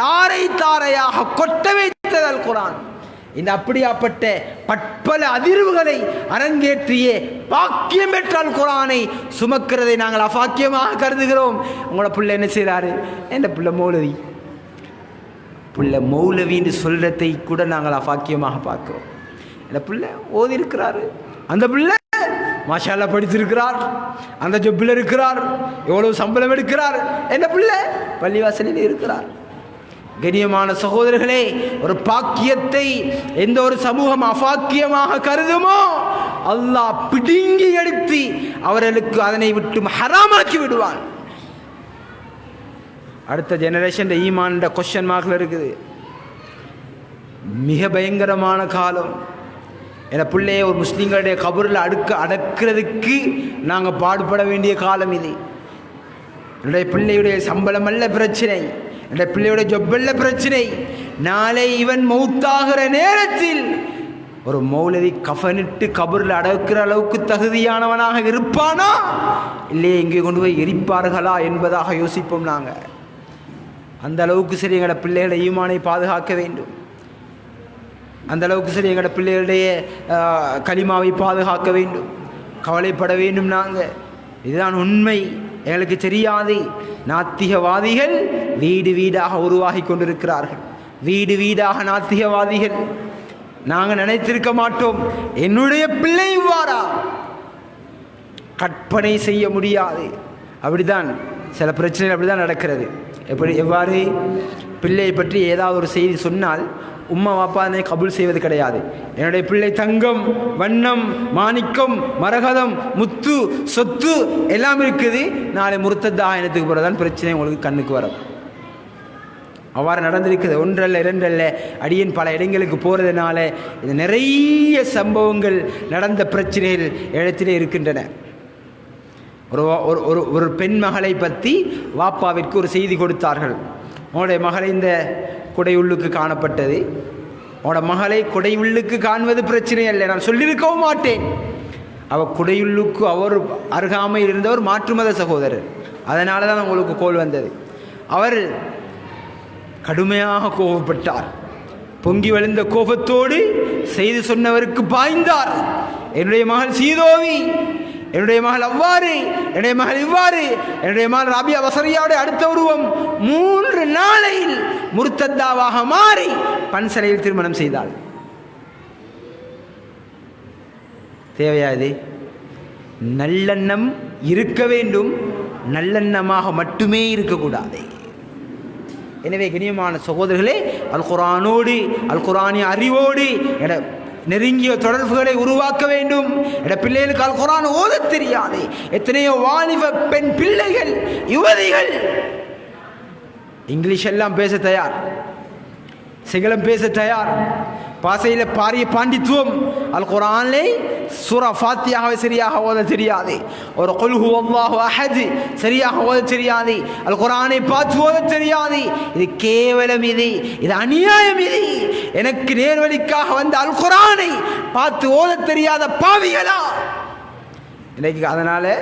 தாரை தாரையாக கொட்ட வைத்தது அல் குரான் இந்த அப்படியாப்பட்ட பற்பல அதிர்வுகளை அரங்கேற்றிய பாக்கியம் பெற்றால் குரானை சுமக்கிறதை நாங்கள் அபாக்கியமாக கருதுகிறோம். உங்களோட பிள்ளை என்ன செய்கிறாரு எந்த பிள்ளை மௌலவி? பிள்ளை மௌலவின்னு சொல்றதை கூட நாங்கள் அபாக்கியமாக பார்க்கிறோம். இந்த பிள்ளை ஓதி இருக்கிறாரு அந்த பிள்ளை மாஷால்லா படித்திருக்கிறார். அந்த ஜொப்பில் இருக்கிறார். எவ்வளவு சம்பளம் எடுக்கிறார். என்ன பிள்ளை? பள்ளிவாசலில் இருக்கிறார். கண்ணியமான சகோதரர்களே ஒரு பாக்கியத்தை எந்த ஒரு சமூகம் அபாக்கியமாக கருதுமோ அல்லாஹ் பிடுங்கி எடுத்து அவர்களுக்கு அதனை விட்டு ஹராமாக்கி விடுவான். அடுத்த ஜெனரேஷன் ஈமான் கொஸ்டின் மார்க்கில் இருக்குது. மிக பயங்கரமான காலம். என பிள்ளைய ஒரு முஸ்லீம்களுடைய கபரில் அடுக்க அடக்கிறதுக்கு நாங்கள் பாடுபட வேண்டிய காலம் இது. என்னுடைய பிள்ளையுடைய சம்பளம் அல்ல பிரச்சனை. என்னுடைய பிள்ளையுடைய ஜொப்பல்ல பிரச்சனை. நாளை இவன் மௌத்தாகிற நேரத்தில் ஒரு மௌலவி கஃனிட்டு கபரில் அடக்கிற அளவுக்கு தகுதியானவனாக இருப்பானா? இல்லையே இங்கே கொண்டு போய் எரிப்பார்களா என்பதாக யோசிப்போம் நாங்கள் அந்த அளவுக்கு சரி எங்களோட பிள்ளைகளை ஈமானை பாதுகாக்க வேண்டும். அந்த அளவுக்கு சரி எங்களோட பிள்ளைகளுடைய களிமாவை கலிமாவை பாதுகாக்க வேண்டும். கவலைப்பட வேண்டும் நாங்கள் இதுதான் உண்மை. எங்களுக்கு தெரியாது. நாத்திகவாதிகள் வீடு வீடாக உருவாகி கொண்டிருக்கிறார்கள். வீடு வீடாக நாத்திகவாதிகள். நாங்கள் நினைத்திருக்க மாட்டோம். என்னுடைய பிள்ளை இவ்வாறா? கற்பனை செய்ய முடியாது. அப்படிதான் சில பிரச்சனைகள் அப்படிதான் நடக்கிறது. எப்படி? எவ்வாறு? பிள்ளையை பற்றி ஏதாவது ஒரு செய்தி சொன்னால் உம்மா வாப்பா கபூல் செய்வது கிடையாது. என்னுடைய பிள்ளை தங்கம் வண்ணம் மாணிக்கம் மரகதம் முத்து சொத்து எல்லாம் இருக்குது. நாளை முருத்தத்தா ஆயனத்துக்கு போகிறதான் பிரச்சனை உங்களுக்கு கண்ணுக்கு வரும். அவ்வாறு நடந்திருக்குது ஒன்றல்ல இரண்டல்ல அடியின் பல இடங்களுக்கு போகிறதுனால இது நிறைய சம்பவங்கள் நடந்த பிரச்சனைகள் இடத்திலே இருக்கின்றன. ஒரு ஒரு ஒரு ஒரு பெண் மகளை பற்றி வாப்பாவிற்கு ஒரு செய்தி கொடுத்தார்கள். உங்களுடைய மகளை இந்த குடையுள்ளுக்கு காணப்பட்டது. அவனோட மகளை குடையுள்ளுக்கு காண்பது பிரச்சனை இல்லை நான் சொல்லியிருக்கவும் மாட்டேன். அவள் குடையுள்ளுக்கு அவர் அருகாமையில் இருந்தவர் மாற்று மத சகோதரர். அதனால தான் உங்களுக்கு கோல் வந்தது. அவர் கடுமையாக கோபப்பட்டார். பொங்கி வழிந்த கோபத்தோடு செய்து சொன்னவருக்கு பாய்ந்தார். என்னுடைய மகள் சீதோவி. என்னுடைய மகள் அவ்வாறு என்னுடைய மகள் இவ்வாறு என்னுடைய மகள் ரபி அவசரியோட அடுத்த உருவம் மூன்று நாளையில் முருத்தத்தாவாக மாறி பன்சலையில் திருமணம் செய்தாள். தேவையா இது? நல்லெண்ணம் இருக்க வேண்டும் நல்லெண்ணமாக மட்டுமே இருக்கக்கூடாது. எனவே கண்ணியமான சகோதரர்களே அல் குரானோடு அல் குரானிய அறிவோடு என நெருங்கிய தொடர்புகளை உருவாக்க வேண்டும். என பிள்ளைகளுக்கு அல் குரான் ஓதத் தெரியாது. எத்தனையோ வாலிப பெண் பிள்ளைகள் யுவதிகள். இங்கிலீஷ் எல்லாம் பேச தயார். சிங்களம் பேச தயார். பாசையில் பாரிய பாண்டித்துவம். அல் குரானிலே சூரா ஃபாத்தியாகவே சரியாக ஓத தெரியாது. ஒரு கொல்ஹு அல்லாஹு அஹது சரியாக ஓத தெரியாது. அல் குரானை பார்த்து ஓத தெரியாது. இது கேவலம் இது. இது அநியாயம் இது. எனக்கு நேர்வழிக்காக வந்த அல் குரானை பார்த்து ஓத தெரியாத பாவிகளா? இன்னைக்கு அதனால்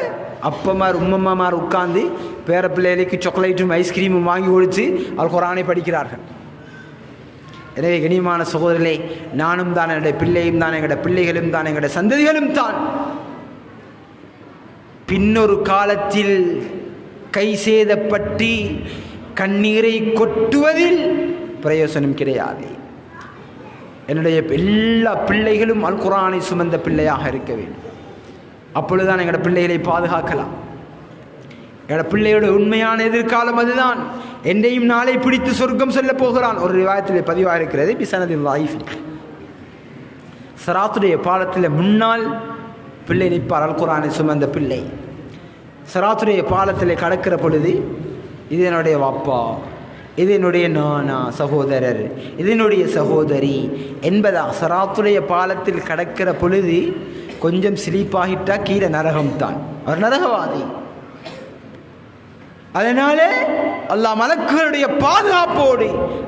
அப்பமார் உம்மம்மாமார் உட்கார்ந்து பேர பிள்ளைகளுக்கு சாக்லேட்டும் ஐஸ்கிரீமும் வாங்கி கொடுத்து அல் குரானை படிக்கிறார்கள். எனவே கனியமான சகோதரர்களே நானும் தான் என்னுடைய பிள்ளையும் தான் எங்களுடைய பிள்ளைகளும் தான் எங்களுடைய சந்ததிகளும் தான். பின்னொரு காலத்தில் கை சேதப்பட்டு கண்ணீரை கொட்டுவதில் பிரயோசனம் கிடையாது. என்னுடைய எல்லா பிள்ளைகளும் அல் குரானை சுமந்த பிள்ளையாக இருக்க வேண்டும். அப்பொழுதுதான் எங்களோட பிள்ளைகளை பாதுகாக்கலாம். எங்களோட பிள்ளையோட உண்மையான எதிர்காலம் அதுதான். என்னையும் நாளை பிடித்து சொர்க்கம் சொல்ல போகிறான். ஒரு ரிவாயத்தில் பதிவாக இருக்கிறது. பிசனதின் லைஃப் சராத்துடைய பாலத்தில் முன்னால் பிள்ளை நிற்பார் அல் குரானை சுமந்த பிள்ளை. சராத்துடைய பாலத்தில் கடக்கிற பொழுது இது என்னுடைய வாப்பா இது என்னுடைய நானா சகோதரர் இது என்னுடைய சகோதரி என்பதா சராத்துடைய பாலத்தில் கடக்கிற பொழுது கொஞ்சம் சிலிப்பாகிட்டா கீழே நரகம்தான் அவர் நரகவாதி. அதனாலே அல்லா மலக்குகளுடைய பாதுகாப்போடு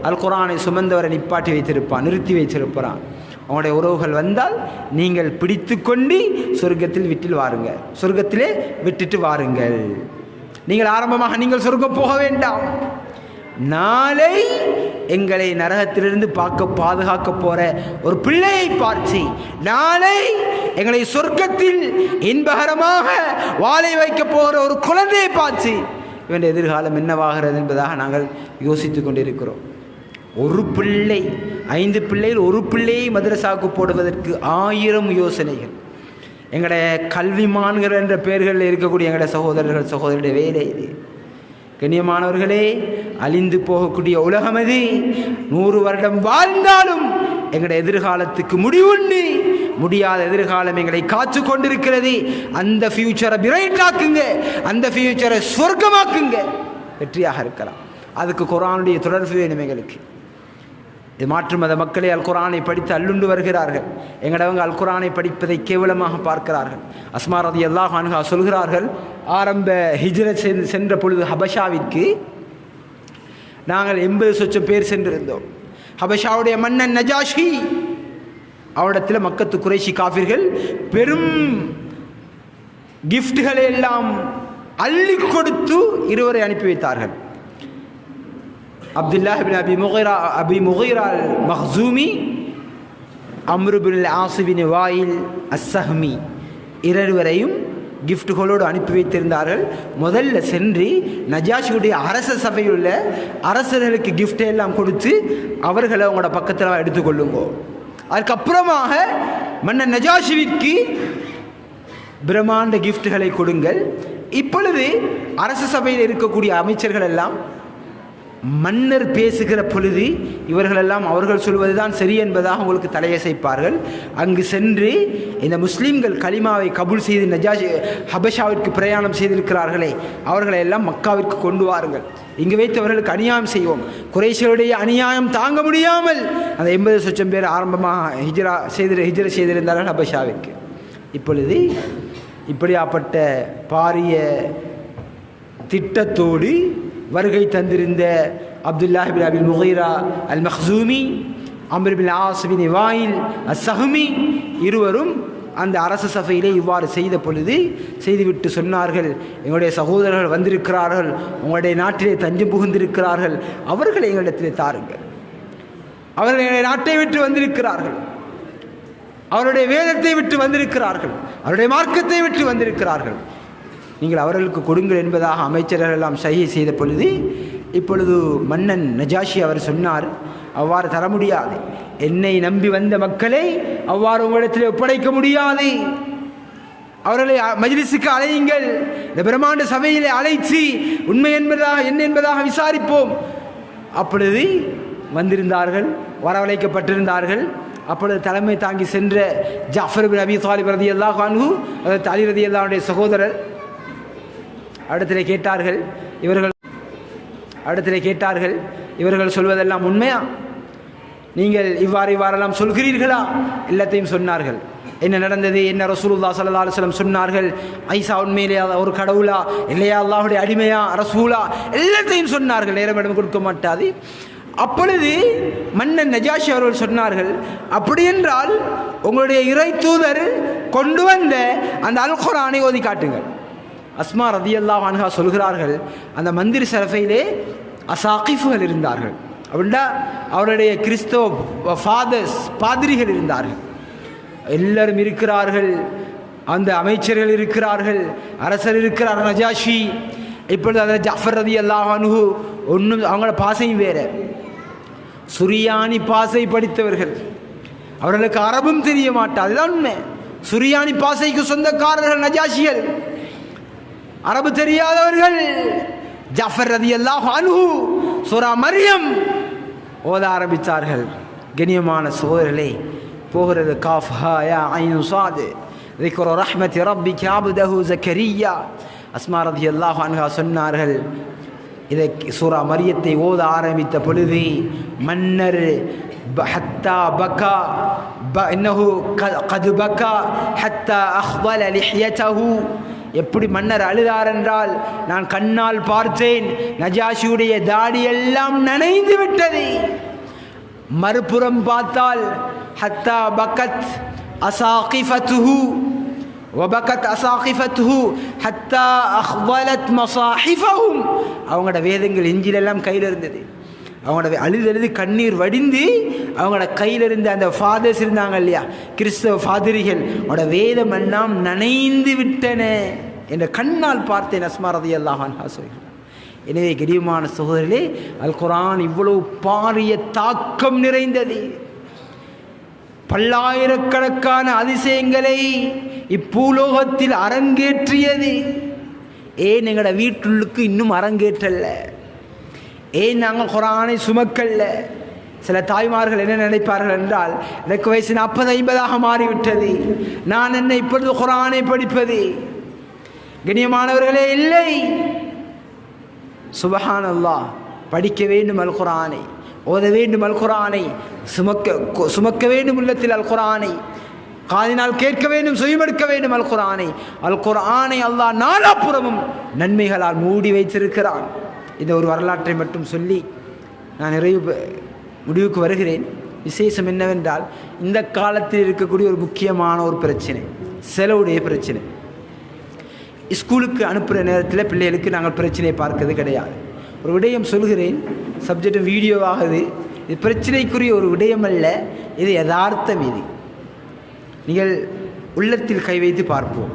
அல் குரானை சுமந்தவரை நிப்பாட்டி வைத்திருப்பான் நிறுத்தி வைத்திருப்பான். அவனுடைய உறவுகள் வந்தால் நீங்கள் பிடித்து கொண்டு சொர்க்கத்தில் விட்டில் வாருங்கள். சொர்க்கத்திலே விட்டுட்டு வாருங்கள். நீங்கள் ஆரம்பமாக நீங்கள் சொர்க்கம் போக வேண்டாம். நாளை எங்களை நரகத்திலிருந்து பார்க்க பாதுகாக்க போற ஒரு பிள்ளையை பார்த்து நாளை எங்களை சொர்க்கத்தில் இன்பகரமாக வாழை வைக்க போகிற ஒரு குழந்தையை பார்த்து இவன் எதிர்காலம் என்னவாகிறது என்பதாக நாங்கள் யோசித்து கொண்டிருக்கிறோம். ஒரு பிள்ளை ஐந்து பிள்ளைகள் ஒரு பிள்ளையை மதரசாவுக்கு போடுவதற்கு ஆயிரம் யோசனைகள். எங்களுடைய கல்விமான்கள் என்ற பெயர்களில் இருக்கக்கூடிய எங்களுடைய சகோதரர்கள் சகோதரருடைய வேலை இது. கண்ணியமானவர்களே அழிந்து போகக்கூடிய உலகம் அது. நூறு வருடம் வாழ்ந்தாலும் எங்களுடைய எதிர்காலத்துக்கு முடிவுண்டு. முடியாத எதிர்காலம் எங்களை காத்து கொண்டிருக்கிறது. அந்த ஃபியூச்சரை பிரைட்டாக்குங்க அந்த ஃபியூச்சரை சொர்க்கமாக்குங்க. வெற்றியாக இருக்கலாம். அதுக்கு குரானுடைய தொடர்பு வேணும் எங்களுக்கு. இது மாற்று மத மக்களே அல் குரானை படித்து அல்லுண்டு வருகிறார்கள். எங்களவங்க அல் குரானை படிப்பதை கேவலமாக பார்க்கிறார்கள். அஸ்மா ரதி அல்லாஹ் அனுகா சொல்கிறார்கள் ஆரம்ப ஹிஜ்ரத் சென்ற பொழுது ஹபஷாவிற்கு நாங்கள் எண்பது சொச்சம் பேர் சென்றிருந்தோம். ஹபஷாவுடைய மன்னன் நஜாஷி அவனிடத்தில் மக்கத்து குறைஷி காஃபிர்கள் பெரும் கிஃப்ட்களை எல்லாம் அள்ளி கொடுத்து இருவரை அனுப்பி வைத்தார்கள். Abdullah Abi Mughira Abi Mughira al அம்ருபுல் அம்ருபின் வாயில் அஸ்ஸஹ்மி இருவரையும் கிஃப்ட்டுகளோடு அனுப்பி வைத்திருந்தார்கள். முதல்ல சென்று நஜாஷியுடைய அரச சபையில் உள்ள அரசர்களுக்கு கிஃப்டை எல்லாம் கொடுத்து அவர்களை அவங்களோட பக்கத்தில் எடுத்துக்கொள்ளுங்கோ அதுக்கப்புறமாக மன்னர் நஜாஷிவிற்கு பிரம்மாண்ட கிஃப்ட்டுகளை கொடுங்கள். இப்பொழுது அரச சபையில் இருக்கக்கூடிய அமைச்சர்கள் எல்லாம் மன்னர் பேசுகிற பொழுது இவர்களெல்லாம் அவர்கள் சொல்வதுதான் சரி என்பதாக உங்களுக்கு தலையசைப்பார்கள். அங்கு சென்று இந்த முஸ்லீம்கள் கலிமாவை கபூல் செய்து நஜாஷ் ஹபஷாவிற்கு பிரயாணம் செய்திருக்கிறார்களே அவர்களை எல்லாம் மக்காவிற்கு கொண்டு வாருங்கள். இங்கு வைத்து அவர்களுக்கு அநியாயம் செய்வோம். குறைசிகளுடைய அநியாயம் தாங்க முடியாமல் அந்த எண்பது லட்சம் பேர் ஆரம்பமாக ஹிஜ்ரா செய்து ஹிஜ்ரா செய்திருந்தார்கள் ஹபஷாவிற்கு. இப்பொழுது இப்படியாப்பட்ட பாரிய திட்டத்தோடு வருகை தந்திருந்த அப்துல்லாஹிபின் அபில் முகைரா அல் மஹூமி அம்ரிபின் ஆசுபின் இவாயில் அசஹமி இருவரும் அந்த அரச சபையிலே இவ்வாறு செய்த பொழுது செய்துவிட்டு சொன்னார்கள் எங்களுடைய சகோதரர்கள் வந்திருக்கிறார்கள் உங்களுடைய நாட்டிலே தஞ்சம் புகுந்திருக்கிறார்கள் அவர்களை எங்களிடத்திலே தாருங்கள். அவர்கள் எங்களுடைய நாட்டை விட்டு வந்திருக்கிறார்கள். அவருடைய வேதத்தை விட்டு வந்திருக்கிறார்கள். அவருடைய மார்க்கத்தை விட்டு வந்திருக்கிறார்கள். நீங்கள் அவர்களுக்கு கொடுங்கள் என்பதாக அமைச்சர்கள் எல்லாம் சகி செய்த பொழுது இப்பொழுது மன்னன் நஜாஷி அவர் சொன்னார் அவ்வாறு தர முடியாது. என்னை நம்பி வந்த மக்களை அவ்வாறு உங்களிடத்தில் ஒப்படைக்க முடியாது. அவர்களை மஜிலிசுக்கு அழையுங்கள். இந்த பிரம்மாண்ட சபையிலே அழைத்து உண்மை என்பதாக என்ன என்பதாக விசாரிப்போம். அப்பொழுது வந்திருந்தார்கள் வரவழைக்கப்பட்டிருந்தார்கள். அப்பொழுது தலைமை தாங்கி சென்ற ஜாஃபர் பின் அபி தாலிப் ரதி அல்லாஹ் அன்ஹு அதாவது அலி ரதி அல்லாவுடைய சகோதரர் அடுத்திலே கேட்டார்கள் இவர்கள் அடுத்திலே கேட்டார்கள் இவர்கள் சொல்வதெல்லாம் உண்மையா? நீங்கள் இவ்வாறு இவ்வாறெல்லாம் சொல்கிறீர்களா? எல்லாத்தையும் சொன்னார்கள். என்ன நடந்தது? என்ன ரசூலுல்லா சல்லா அலுவலம் சொன்னார்கள்? ஐசா உண்மையிலே ஒரு கடவுளா? இல்லையா அல்லாஹுடைய அடிமையா? ரசூலா? எல்லாத்தையும் சொன்னார்கள். நேரம் இடம் கொடுக்க மாட்டாது. அப்பொழுது மன்னன் நஜாஷி அவர்கள் சொன்னார்கள் அப்படி என்றால் உங்களுடைய இறை தூதர் கொண்டு வந்த அந்த அல்குரானை ஓதி காட்டுங்கள். அஸ்மா ரதியல்லாஹ் அன்ஹா சொல்கிறார்கள் அந்த மந்திரி சரஃபையிலே அசாகிஃபுகள் இருந்தார்கள். அப்படின்னா அவருடைய கிறிஸ்தவ ஃபாதர்ஸ் பாதிரிகள் இருந்தார்கள். எல்லாரும் இருக்கிறார்கள் அந்த அமைச்சர்கள் இருக்கிறார்கள் அரசர் இருக்கிறார் நஜாஷி இப்பொழுது அதில் ஜஃபர் ரதி அல்லாஹ் அனுகு ஒன்றும் அவங்களோட பாசையும் வேற. சுரியானி பாசை படித்தவர்கள். அவர்களுக்கு அரபும் தெரிய மாட்டார் அதுதான் உண்மை. சுரியானி பாசைக்கு சொந்தக்காரர்கள் நஜாஷிகள். அரபு தெரியாதவர்கள் ஜாஃபர் ரதி அல்லாஹ் அன்ஹு சூரா மரியம் ஓத ஆரம்பித்தார்கள் கண்ணியமான சோதரர்களே போகிறது காஃப் ஹா யா ஐனு சாது ذكر رحمة ربك عبده زكريا அஸ்மா ரதி அல்லாஹ் அன்ஹா சொன்னார்கள் இதை சூரா மரியத்தை ஓத ஆரம்பித்த பொழுது மன்னர் ப- ஹத்தா பக்கா ப- இன்னஹு க- கது பக்கா ஹத்தா அஹ்வல லிஹ்யதஹு எப்படி மன்னர் அழுதார் என்றால் நான் கண்ணால் பார்த்தேன் நஜாஷியுடைய தாடி எல்லாம் நனைந்து விட்டது மறுபுறம் பார்த்தால் ஹத்தா பக்கத் அசாகிஃபத்துஹு وبكت أساقفته ஹத்தா அஹ்வலத் மசாஹிஃபஹும் அவங்களோட வேதங்கள் எஞ்சிலெல்லாம் கையில் இருந்தது அவங்களோட அழுது அழுது கண்ணீர் வடிந்து அவங்களோட கையில் இருந்த அந்த ஃபாதர்ஸ் இருந்தாங்க இல்லையா? கிறிஸ்தவ ஃபாதரிகள் அவனோட வேதம் எல்லாம் நனைந்து விட்டன என்ற கண்ணால் பார்த்தேன் அஸ்மா ரதி அல்லாஹான் சொல்கிறார். எனவே கிரியமான சகோதரிலே அல் குரான் இவ்வளவு பாரிய தாக்கம் நிறைந்தது. பல்லாயிரக்கணக்கான அதிசயங்களை இப்பூலோகத்தில் அரங்கேற்றியது. ஏன் எங்களோட வீட்டுள்ளுக்கு இன்னும் அரங்கேற்றல்ல? ஏன் நாங்கள் குரானை சுமக்கல்ல? சில தாய்மார்கள் என்ன நினைப்பார்கள் என்றால் எனக்கு வயசு நாற்பது ஐம்பதாக மாறிவிட்டது. நான் என்ன இப்பொழுது குரானை படிப்பது. கண்ணியமானவர்களே இல்லை. சுபஹான் அல்லாஹ் படிக்க வேண்டும் அல் குரானை. ஓத வேண்டும் அல் குரானை. சுமக்க சுமக்க வேண்டும் உள்ளத்தில் அல் குரானை. காதினால் கேட்க வேண்டும் சுயமெடுக்க வேண்டும் அல் குரானை. அல் குரானை அல்லாஹ் நாலாப்புறமும் நன்மைகளால் மூடி வைத்திருக்கிறான். இந்த ஒரு வரலாற்றை மட்டும் சொல்லி நான் நிறைவு பெ- முடிவுக்கு வருகிறேன். விசேஷம் என்னவென்றால் இந்த காலத்தில் இருக்கக்கூடிய ஒரு முக்கியமான ஒரு பிரச்சனை செலவுடைய பிரச்சனை. ஸ்கூலுக்கு அனுப்புகிற நேரத்தில் பிள்ளைகளுக்கு நாங்கள் பிரச்சனையை பார்க்கிறது கிடையாது. ஒரு விடயம் சொல்கிறேன் சப்ஜெக்ட் வீடியோ ஆகுது இது பிரச்சனைக்குரிய ஒரு விடயம் அல்ல இது யதார்த்தம் இது நீங்கள் உள்ளத்தில் கை வைத்து பார்ப்போம்.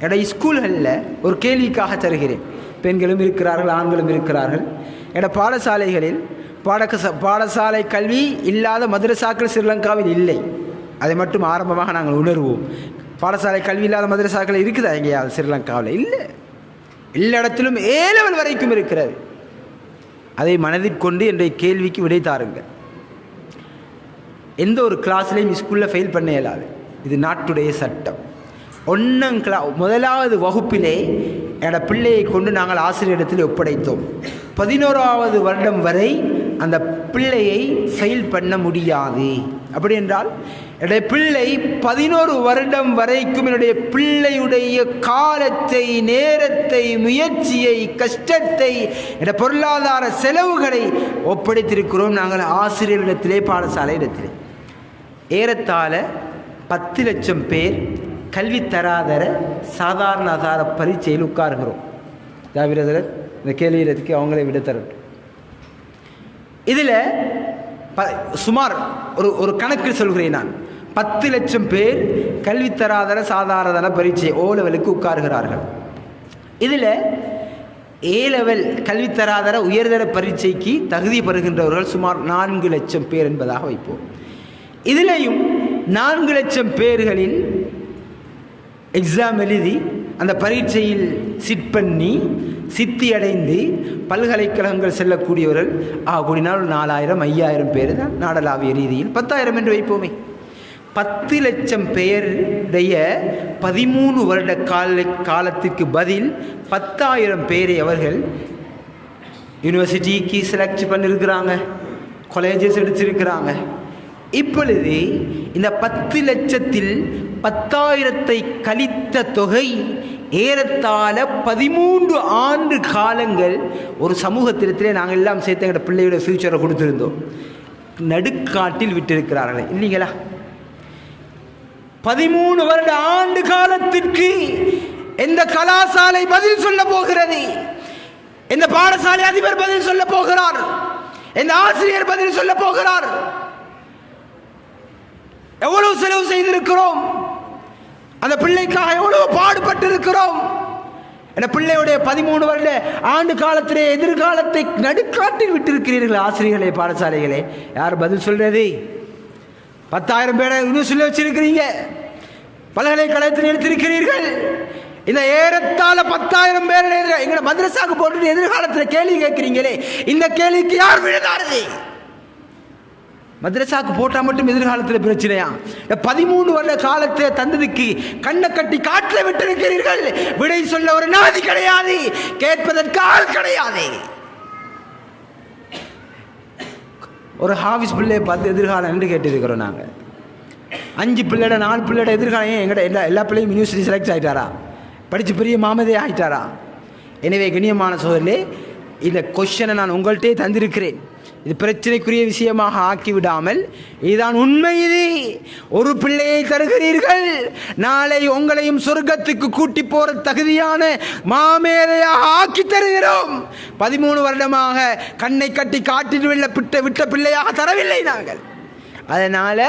எட ஸ்கூல்களில் ஒரு கேள்விக்காக தருகிறேன். பெண்களும் இருக்கிறார்கள் ஆண்களும் இருக்கிறார்கள். என பாடசாலைகளில் பாடக பாடசாலை கல்வி இல்லாத மதுரசாக்கள் ஸ்ரீலங்காவில் இல்லை. அதை மட்டும் ஆரம்பமாக நாங்கள் உணர்வோம். பாடசாலை கல்வி இல்லாத மதுரசாக்கள் இருக்குதா எங்கேயாவது ஸ்ரீலங்காவில்? இல்லை. எல்லா இடத்திலும் ஏ லெவல் வரைக்கும் இருக்கிறது. அதை மனதில் கொண்டு என்னுடைய கேள்விக்கு விடை தாருங்கள். எந்த ஒரு கிளாஸ்லையும் ஸ்கூலில் ஃபெயில் பண்ண இயலாது. இது நாட்டுடைய சட்டம். ஒன்றாம் கிளா முதலாவது வகுப்பிலே என்னோட பிள்ளையை கொண்டு நாங்கள் ஆசிரியரிடத்தில் ஒப்படைத்தோம். பதினோராவது வருடம் வரை அந்த பிள்ளையை ஃபெயில் பண்ண முடியாது. அப்படி என்றால் என்னுடைய பிள்ளை பதினோரு வருடம் வரைக்கும் என்னுடைய பிள்ளையுடைய காலத்தை நேரத்தை முயற்சியை கஷ்டத்தை என்னுடைய பொருளாதார செலவுகளை ஒப்படைத்திருக்கிறோம் நாங்கள் ஆசிரியரிடத்திலே பாடசாலை இடத்திலே ஏறத்தாழ பத்து லட்சம் பேர் கல்வி தராதர சாதாரண ஆதார பரீட்சையில் உட்காருகிறோம். ஜாவிரதர் இந்த கேள்வியதுக்கு அவங்களே விட தரட்டும். இதில் ப சுமார் ஒரு ஒரு கணக்கு சொல்கிறேன் நான். பத்து லட்சம் பேர் கல்வி தராதர சாதாரண பரீட்சை ஓ லெவலுக்கு உட்காருகிறார்கள். இதில் ஏ லெவல் கல்வி தராதர உயர்தர பரீட்சைக்கு தகுதி பெறுகின்றவர்கள் சுமார் நான்கு லட்சம் பேர் என்பதாக வைப்போம். இதிலையும் நான்கு லட்சம் பேர்களில் எக்ஸாம் எழுதி அந்த பரீட்சையில் சிட் பண்ணி சித்தி அடைந்து பல்கலைக்கழகங்கள் செல்லக்கூடியவர்கள் ஆ கூடினால் நாலாயிரம் ஐயாயிரம் பேர் தான் நாடளாவிய ரீதியில் பத்தாயிரம் என்று வைப்போமே. பத்து லட்சம் பெயருடைய பதிமூணு வருட கால காலத்திற்கு பதில் பத்தாயிரம் பேரை அவர்கள் யூனிவர்சிட்டிக்கு செலக்ட் பண்ணியிருக்கிறாங்க காலேஜஸ் எடுத்திருக்கிறாங்க. இப்பொழுது இந்த பத்து லட்சத்தில் பத்தாயிரத்தை கழித்த தொகை ஏறத்தாழ பதிமூன்று ஆண்டு காலங்கள் ஒரு சமூகத்திடத்திலே நாங்கள் எல்லாம் சேர்த்து எங்களோட பிள்ளையோட ஃப்யூச்சரை கொடுத்துருந்தோம். நடுக்காட்டில் விட்டிருக்கிறார்கள். இல்லைங்களா? பதிமூணு வருட ஆண்டு காலத்திற்கு எந்த கலாசாலை பதில் சொல்ல போகிறது? எந்த பாடசாலை அதிபர் பதில் சொல்ல போகிறார்? எந்த ஆசிரியர் பதில் சொல்ல போகிறார்? எவ்வளவு செலவு செய்திருக்கிறோம்? அந்த பிள்ளைக்காக எவ்வளவு பாடுபட்டு இருக்கிறோம் என பிள்ளையுடைய பதிமூணு வருட ஆண்டு காலத்திலே எதிர்காலத்தை நடுக்காட்டி விட்டிருக்கிறீர்கள் ஆசிரியர்களே பாடசாலைகளே. யார் பதில் சொல்றது? பத்தாயிரம் பேரை இன்னும் சொல்லி வச்சிருக்கிறீங்க பல்கலைக்கழகத்தில் எடுத்திருக்கிறீர்கள். இந்த ஏறத்தாழ பத்தாயிரம் பேர் எங்களை மதரசாக்கு போட்டு எதிர்காலத்தில் கேள்வி கேட்கிறீங்களே இந்த கேள்விக்கு யார் விழுதாருது மதரசாக்கு போட்டால் மட்டும் எதிர்காலத்தில் பிரச்சனையா? பதிமூணு வருட காலத்தை தந்ததுக்கு கண்ணை கட்டி காட்டில் விட்டிருக்கிறீர்கள். விடை சொல்ல ஒரு நாதி கிடையாது. கேட்பதற்கு ஆள் கிடையாது. ஒரு ஹாஃபிஸ் பிள்ளையை பார்த்து எதிர்காலம் என்று கேட்டிருக்கிறோம் நாங்கள் அஞ்சு பிள்ளைட நாலு பிள்ளைட எதிர்காலம் ஏன் எங்கள்கிட்ட எல்லா எல்லா பிள்ளையும் யூனிவர்சிட்டி செலக்ட் ஆகிட்டாரா படித்து பெரிய மாமதே ஆகிட்டாரா எனவே கண்ணியமான சோதரிலே இந்த கொஷனை நான் உங்கள்கிட்டே தந்திருக்கிறேன். இது பிரச்சனைக்குரிய விஷயமாக ஆக்கிவிடாமல் இதுதான் உண்மை இது ஒரு பிள்ளையை தருகிறீர்கள். நாளை உங்களையும் சொர்க்கத்துக்கு கூட்டி போற தகுதியான மாமேதையாக ஆக்கி தருகிறோம். பதிமூணு வருடமாக கண்ணை கட்டி காட்டில் வெள்ள விட்ட விட்ட பிள்ளையாக தரவில்லை நாங்கள். அதனால்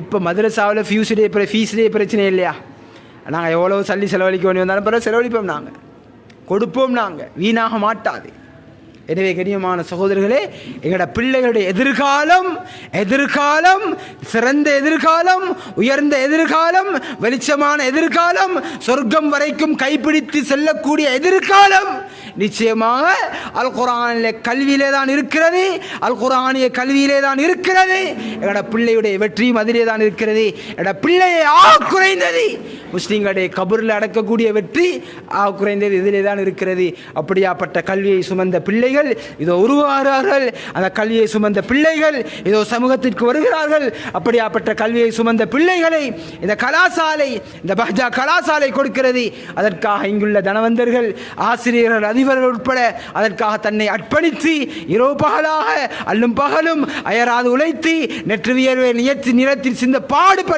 இப்போ மதுரசாவில் ஃபியூஸ்டே ஃபீஸ்டே பிரச்சனை இல்லையா? நாங்கள் எவ்வளோ சல்லி செலவழிக்க வேண்டி வந்தாலும் பிறகு செலவழிப்போம் நாங்கள் கொடுப்போம் நாங்கள் வீணாக மாட்டாது. எனவே கண்ணியமான சகோதரர்களே எங்களோட பிள்ளைகளுடைய எதிர்காலம் எதிர்காலம் சிறந்த எதிர்காலம் உயர்ந்த எதிர்காலம் வெளிச்சமான எதிர்காலம் சொர்க்கம் வரைக்கும் கைப்பிடித்து செல்லக்கூடிய எதிர்காலம். நிச்சயமாக அல் குரானிலே கல்வியிலே தான் இருக்கிறது அல் குரானிய கல்வியிலே தான் இருக்கிறது. என்னோட பிள்ளையுடைய வெற்றியும் அதிலே தான் இருக்கிறது. என்னோட பிள்ளையை ஆ குறைந்தது. முஸ்லீம்களுடைய கபூரில் அடக்கக்கூடிய வெற்றி ஆ குறைந்தது இதிலே தான் இருக்கிறது. அப்படியாப்பட்ட கல்வியை சுமந்த பிள்ளைகள் இதோ உருவாகிறார்கள். அந்த கல்வியை சுமந்த பிள்ளைகள் இதோ சமூகத்திற்கு வருகிறார்கள். அப்படியாப்பட்ட கல்வியை சுமந்த பிள்ளைகளை இந்த கலாசாலை இந்த பஹ்ஜா கலாசாலை கொடுக்கிறது. அதற்காக இங்குள்ள தனவந்தர்கள் ஆசிரியர்கள் இவர்கள் உட்பட அதற்காக தன்னை அர்ப்பணித்து இரவு பகலாக அல்லும் பகலும் அயராது உழைத்து நெற்று வியர்வை நியத்தி நிலத்தில் சிந்த பாடுபட்டு